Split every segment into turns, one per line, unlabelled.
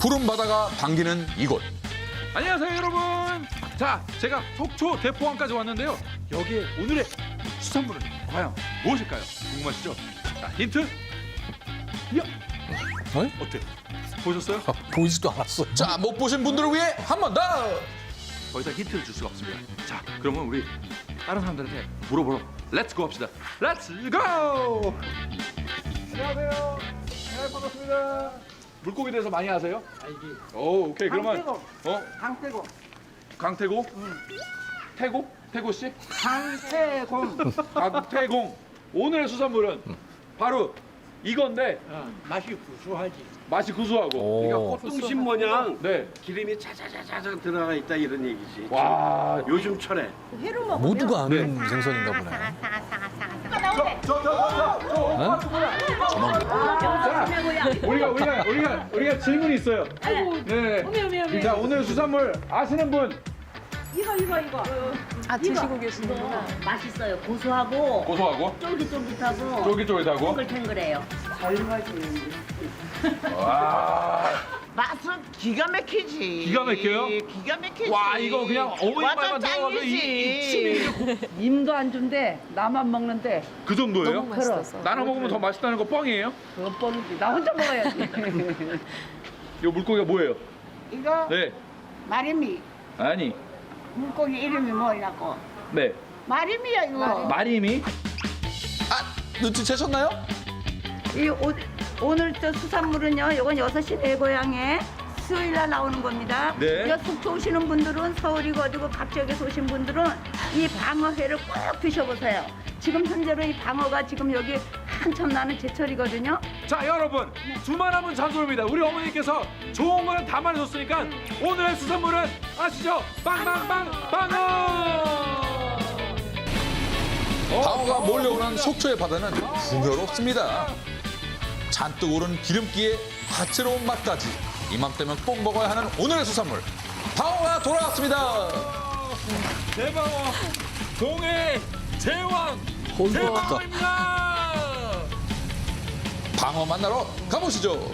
푸른 바다가 반기는 이곳.
안녕하세요 여러분. 자, 제가 속초 대포항까지 왔는데요. 여기에 오늘의 수산물은 과연 무엇일까요? 궁금하시죠? 자, 힌트. 야,
어?
어때? 보셨어요?
아, 보이지도 않았어.
자, 못 보신 분들을 위해 한 번 더.
더 이상 힌트를 줄 수가 없습니다. 자, 그러면 우리 다른 사람들한테 물어보러 렛츠 고 합시다. 렛츠 고! 안녕하세요. 네, 반갑습니다. 물고기 대해서 많이 아세요?
알지.
오, 오케이. 그러면
강태공.
어,
강태공.
강태고? 태고? 태고 씨?
강태공.
강태공. 오늘의 수산물은 바로 이건데
어, 맛이 구수하지.
맛이 구수하고.
오.
꽃등심 모양
네.
기름이 차차차차 들어가 있다 이런 얘기지.
와.
요즘 철에
회로 먹으면
모두가 아는
네.
생선인가 보네.
자, 우리가 우리가 우리가 우리가 질문이 있어요. 네. 자, 오늘 수산물 아시는 분
이거 이거 이거.
아 드시고 계시는구나.
맛있어요. 고소하고
고소하고
쫄깃쫄깃하고
쫄깃쫄깃하고.
탱글탱글해요.
와.
맛은 기가 막히지.
기가 막혀요?
기가 막히지.
와, 이거 그냥 어머니 말만
완전
들어가도 이, 이 침이 이렇게
임도 안 준대 나만 먹는데
그 정도예요?
너무 맛있었어.
나눠 먹으면 더 맛있다는 거 뻥이에요?
그거 뻔이지 나 혼자 먹어야지
이 물고기가 뭐예요?
이거
네.
마리미.
아니.
물고기 이름이 뭐라고?
네.
마리미야 이거.
마리미.
아, 눈치채셨나요?
이 오, 오늘 저 수산물은요 이건 6시 내 고향에 수요일 날 나오는 겁니다.
네.
여 속초 오시는 분들은 서울이고 어디고 각 지역에서 오신 분들은 이 방어회를 꼭 드셔보세요. 지금 현재로 이 방어가 지금 여기 한참 나는 제철이거든요.
자 여러분 두말하면 잔소리입니다. 우리 어머니께서 좋은 거는 다 말해줬으니까 오늘의 수산물은 아시죠? 빵빵빵 방어!
방어가 몰려오는 속초의 바다는 풍요롭습니다. 잔뜩 오른 기름기에 다채로운 맛까지 이맘때면 꼭 먹어야 하는 오늘의 수산물 방어가 돌아왔습니다.
대방어 동해 제왕. 대방어입니다
방어 만나러 가보시죠.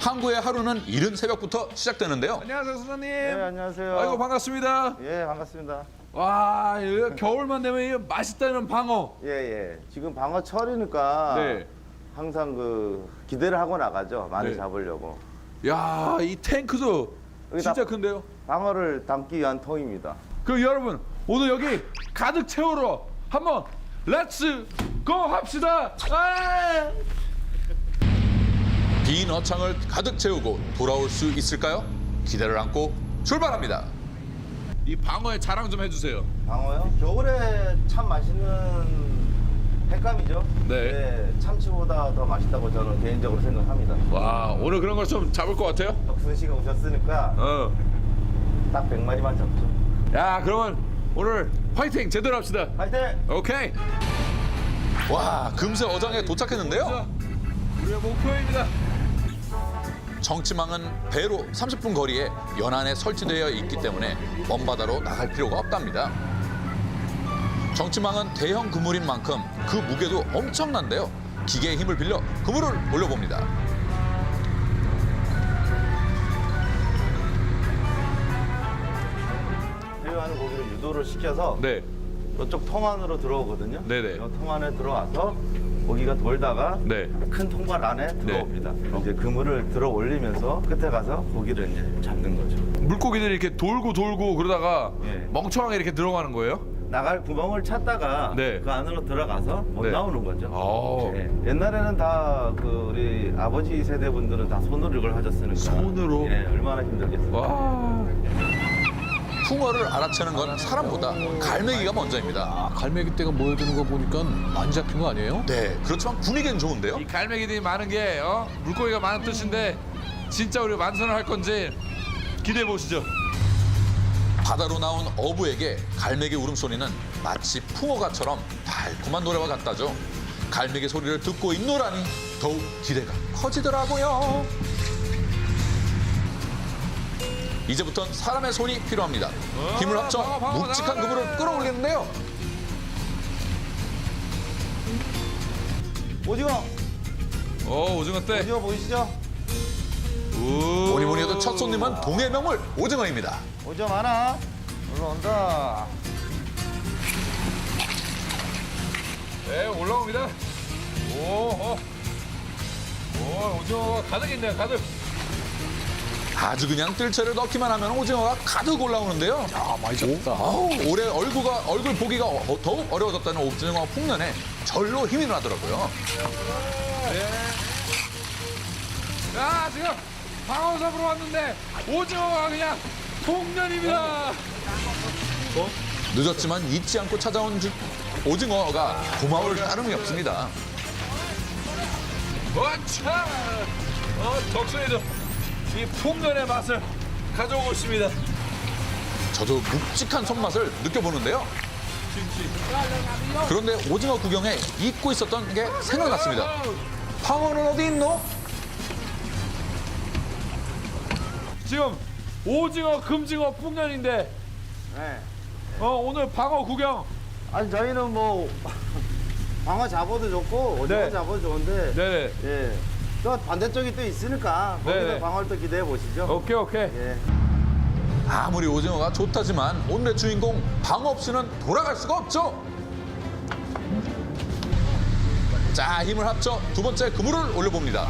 항구의 하루는 이른 새벽부터 시작되는데요.
안녕하세요 수사님
네, 안녕하세요.
아이고 반갑습니다
예, 반갑습니다.
와 이거 겨울만 되면 맛있다는 방어
예, 예. 지금 방어 철이니까
네.
항상 그 기대를 하고 나가죠. 많이
네.
잡으려고.
야 이 탱크도
여기
진짜
다-
큰데요
방어를 담기 위한 통입니다.
그럼 여러분 오늘 여기 가득 채우러 한번 렛츠 고 합시다. 아!
빈 어창을 가득 채우고 돌아올 수 있을까요? 기대를 안고 출발합니다.
이 방어의 자랑 좀 해주세요.
방어요? 겨울에 참 맛있는 횟감이죠.
네.
참치보다 더 맛있다고 저는 개인적으로 생각합니다.
와 오늘 그런 걸 좀 잡을 것 같아요.
덕순 씨가 오셨으니까
어.
딱 100마리만 잡죠.
야 그러면 오늘 화이팅 제대로 합시다.
화이팅!
오케이.
와, 금세 어장에 도착했는데요.
자, 우리의 목표입니다.
정치망은 배로 30분 거리에 연안에 설치되어 있기 때문에 먼 바다로 나갈 필요가 없답니다. 정치망은 대형 그물인 만큼 그 무게도 엄청난데요. 기계의 힘을 빌려 그물을 올려봅니다.
배우하는 고기를 유도를 시켜서
네.
이쪽 통 안으로 들어오거든요.
네네.
이통 안에 들어와서 고기가 돌다가
네.
큰 통발 안에 들어옵니다. 이제 그물을 들어 올리면서 끝에 가서 고기를 이제 잡는 거죠.
물고기들이 이렇게 돌고 돌고 그러다가
예.
멍청하게 이렇게 들어가는 거예요?
나갈 구멍을 찾다가
네.
그 안으로 들어가서 못
네.
나오는 거죠.
오.
예. 옛날에는 다 그 우리 아버지 세대 분들은 다 손으로 이걸 하셨으니까
손으로?
예, 얼마나 힘들겠어요.
와.
풍어를 알아채는 건 사람보다 갈매기가 먼저입니다.
아, 갈매기 떼가 모여드는 거 보니까 많이 잡힌 거 아니에요?
네, 그렇지만 분위기는 좋은데요.
이 갈매기들이 많은 게 어? 물고기가 많은 뜻인데 진짜 우리 만선을 할 건지 기대해 보시죠.
바다로 나온 어부에게 갈매기 울음소리는 마치 풍어가처럼 달콤한 노래와 같다죠. 갈매기 소리를 듣고 있노라니 더욱 기대가 커지더라고요. 이제부턴 사람의 손이 필요합니다. 힘을 합쳐 묵직한! 그물을 끌어올리는데요.
오징어,
어 오징어 때.
오징어 보이시죠?
뭐니 뭐니 해도 첫 손님은 동해 명물 오징어입니다.
오점 하나 올라온다.
네, 올라옵니다. 오, 어. 오, 오징어가 가득 있네요, 가득.
아주 그냥 뜰채를 넣기만 하면 오징어가 가득 올라오는데요.
아, 많이 잡다.
올해 얼굴가, 얼굴 보기가 어- 더욱 어려워졌다는 오징어 풍년에 절로 힘이 나더라고요.
야, 지금 방어 잡으러 왔는데 오징어가 그냥 통년입니다.
늦었지만 잊지 않고 찾아온 주- 오징어가 고마울 따름이 없습니다.
원차! 어, 덕순이도 이 풍년의 맛을 가져오고 있습니다.
저도 묵직한 손맛을 느껴보는데요. 그런데 오징어 구경에 잊고 있었던 게 생각났습니다. 방어는 어디 있노?
지금 오징어, 금징어, 풍년인데
네.
어, 오늘 방어 구경.
아니 저희는 뭐 방어 잡아도 좋고 오징어
네.
잡아도 좋은데
네네.
예. 또 반대쪽이 또 있으니까 거기서
네네.
방어를 또 기대해 보시죠.
오케이, 오케이.
예.
아무리 오징어가 좋다지만 오늘의 주인공 방어 없이는 돌아갈 수가 없죠. 자 힘을 합쳐 두 번째 그물을 올려봅니다.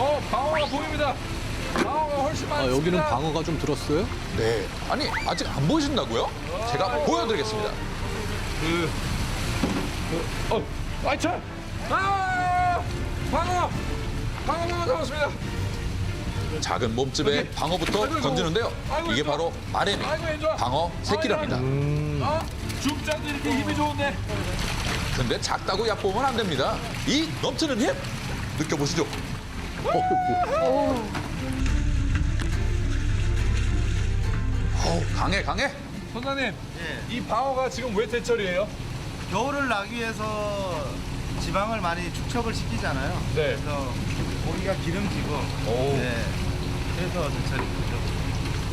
어, 방어가 보입니다. 방어가 훨씬
아,
많습니다.
여기는 방어가 좀 들었어요?
네. 아니 아직 안 보이신다고요? 제가 보여드리겠습니다.
어, 아이차! 아! 방어! 방어 방어 잡았습니다.
작은 몸집에 방어부터
아이고,
던지는데요.
아이고,
이게. 바로 마레미
아이고, 좋아.
방어 새끼랍니다.
어? 죽자도 이렇게 힘이 좋은데.
근데 작다고 얕보면 안 됩니다. 이 넘치는 힘 느껴보시죠. 어우, 강해 강해.
선장님,
예.
이 방어가 지금 왜 대철이에요?
겨울을 나기 위해서 지방을 많이 축적을 시키잖아요.
네.
그래서 고기가 기름지고
오.
예. 그래서 제철인 거죠.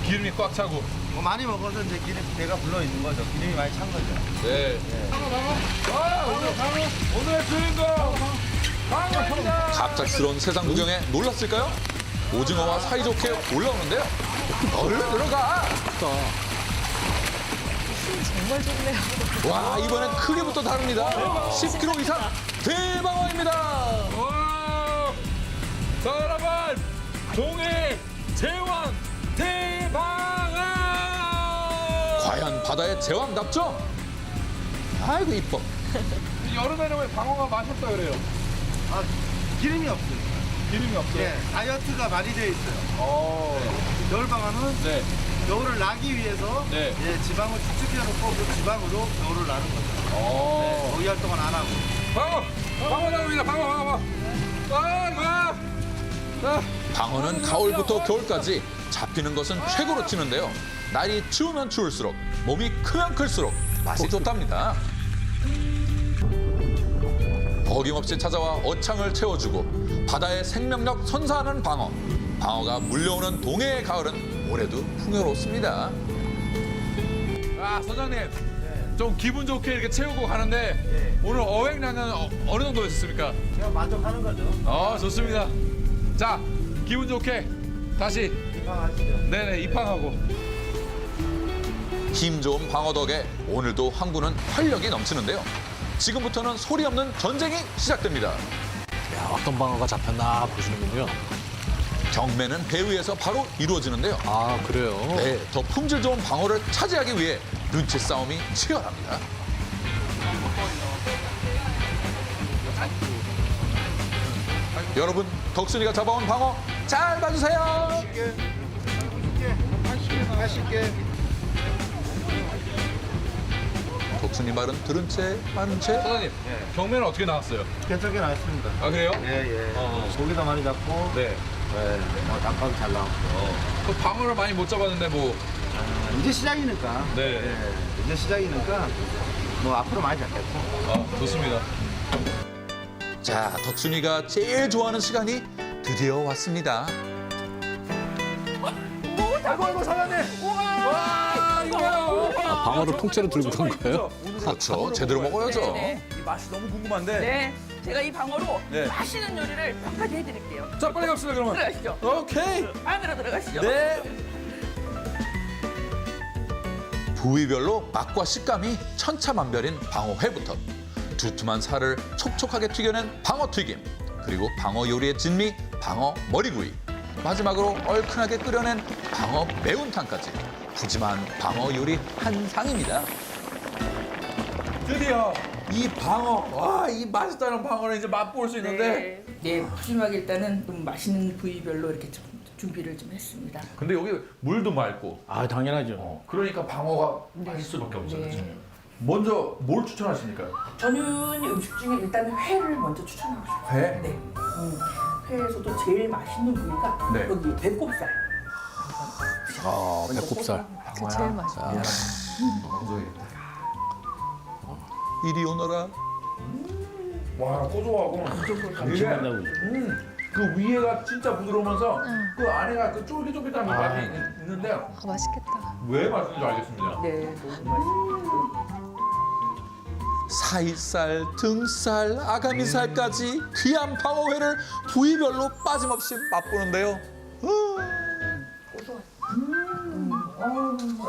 기름이 꽉 차고.
뭐 많이 먹어서 이제 기름 배가 불러 있는 거죠. 기름이 많이 찬 거죠.
네. 방어 방어. 아, 오늘 방어. 오늘의 주인공.
갑작스러운 세상 구경에 놀랐을까요? 오징어와 사이좋게 올라오는데요. 얼른 들어가.
정말 좋네요.
와 이번엔 크기부터 다릅니다. 10kg 이상 대방어입니다.
와! 자, 여러분! 동해 제왕 대방어!
과연 바다의 제왕답죠? 아이고 이뻐.
여름에는 왜 방어가 맛이 없다 그래요?
아, 기름이 없어요.
기름이 없어요.
예, 다이어트가 많이 되어 있어요.
어.
겨울 방어는
네.
겨울을 나기 위해서
네.
예, 지방을 축축해 놓고 그 지방으로 겨울을 나는 거죠.
어.
거기 활동은 안 하고.
방어! 방어 나옵니다. 방어, 방어. 아, 아. 자,
방어는 가을부터 겨울까지 잡히는 것은 최고로 치는데요. 날이 추우면 추울수록 몸이 크면 클수록 맛이 좋답니다. 어김없이 찾아와 어창을 채워주고 바다의 생명력 선사하는 방어. 방어가 물려오는 동해의 가을은 올해도 풍요롭습니다.
아, 선장님. 좀 기분 좋게 이렇게 채우고 가는데 오늘 어획량은 어, 어느 정도였습니까?
제가 만족하는 거죠.
아, 좋습니다. 자, 기분 좋게 다시
입항하시죠.
네네 입항하고
힘 좋은 방어 덕에 오늘도 항구는 활력이 넘치는데요. 지금부터는 소리 없는 전쟁이 시작됩니다.
야, 어떤 방어가 잡혔나 보시는군요.
경매는 배 위에서 바로 이루어지는데요.
아, 그래요?
네, 더 품질 좋은 방어를 차지하기 위해 눈치 싸움이 치열합니다. 여러분, 덕순이가 잡아온 방어 잘 봐주세요. 덕순이 말은 들은 채, 많은 채.
선장님 경매는 어떻게 나왔어요?
괜찮게 나왔습니다.
아 그래요?
예, 예.
어.
고기도 많이 잡고,
네.
예, 뭐 닭가도 잘 나왔고.
그 방어를 많이 못 잡았는데 뭐
이제 시작이니까.
네.
예, 이제 시작이니까 뭐 앞으로 많이 잡겠죠.
아, 좋습니다.
자, 덕순이가 제일 좋아하는 시간이 드디어 왔습니다.
아이고 아이고 사장님.
아, 방어를 통째로 들고 간 거예요?
그렇죠. 제대로 먹어야죠.
이 맛이 너무 궁금한데
네.
제가 이 방어로
네.
맛있는 요리를 몇 가지 해드릴게요.
자, 빨리 갑시다, 그러면.
들어가시죠.
오케이.
안으로 들어가시죠.
네. 부위별로 맛과 식감이 천차만별인 방어회부터 두툼한 살을 촉촉하게 튀겨낸 방어 튀김 그리고 방어 요리의 진미 방어 머리구이 마지막으로 얼큰하게 끓여낸 방어 매운탕까지 푸짐한 방어 요리 한 상입니다. 드디어 이 방어 와 이 맛있다는 방어를 이제 맛볼 수 있는데
네, 푸짐하게 일단은 좀 맛있는 부위별로 이렇게 좀 준비를 좀 했습니다.
근데 여기 물도 맑고
아 당연하죠.
어, 그러니까 방어가 맛있을 수밖에 없어요.
네.
그렇죠? 먼저 뭘 추천하십니까?
저는 음식 중에 일단 회를 먼저 추천하고 싶어요.
회?
네. 음, 회에서도 제일 맛있는 부위가
네.
여기 배꼽살.
아, 배꼽살.
그 제일 맛있어요.
이리 오너라.
와 고소하고 감칠맛 나고.
음, 그 위에가 진짜 부드러우면서 그 안에가 그 쫄깃쫄깃한
아.
맛이 있- 있는데
아, 맛있겠다.
왜 맛있는지 알겠습니다.
네, 너무 맛있어요.
사이살, 등살, 아가미살까지 귀한 방어회를 부위별로 빠짐없이 맛보는데요.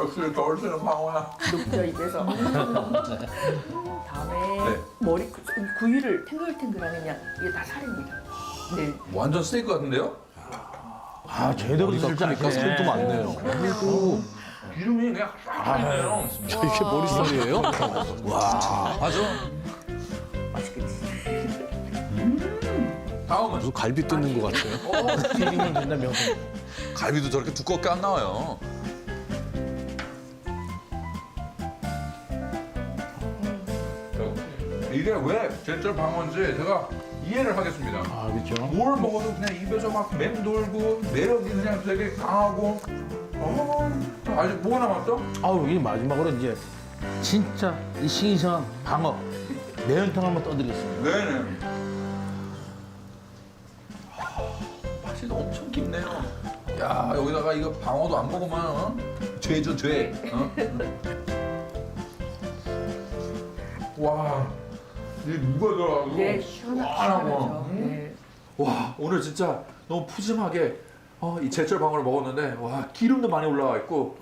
역시 겨울 쓰는 방어야.
녹죠 입에서. 다음에
네.
머리 구- 구이를 탱글탱글하게 그냥 이게 다 살입니다. 네.
완전 스테이크 같은데요?
아 제대로 아시네.
살도 많네요.
기름이 그냥 쫙 있네요.
이게 머리살이에요?
아주. 다음은
무슨 갈비 뜯는 것 같아요.
튀김은 된다 명품.
갈비도 저렇게 두껍게 안 나와요. 이게 왜 제철 방어인지 제가 이해를 하겠습니다.
아 그렇죠.
뭘 먹어도 그냥 입에서 막 맴돌고 매력이 그냥 되게 강하고 어, 아직 뭐가 남았죠?
아우 이 마지막으로 이제 진짜 이 신선한 방어 매운탕 한번 떠드리겠습니다.
네네. 맛이 엄청 깊네요. 야 여기다가 이거 방어도 안 먹으면 어? 죄죠 죄. 어? 와, 이 무가 들어가고
네, 시원하고. 네.
와 오늘 진짜 너무 푸짐하게 어, 이 제철 방어를 먹었는데 와 기름도 많이 올라와 있고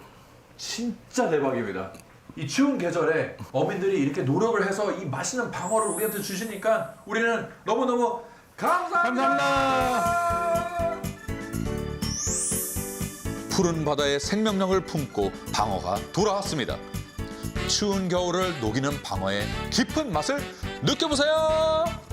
진짜 대박입니다. 이 추운 계절에 어민들이 이렇게 노력을 해서 이 맛있는 방어를 우리한테 주시니까 우리는 너무너무 감사합니다. 푸른 바다의 생명력을 품고 방어가 돌아왔습니다. 추운 겨울을 녹이는 방어의 깊은 맛을 느껴보세요.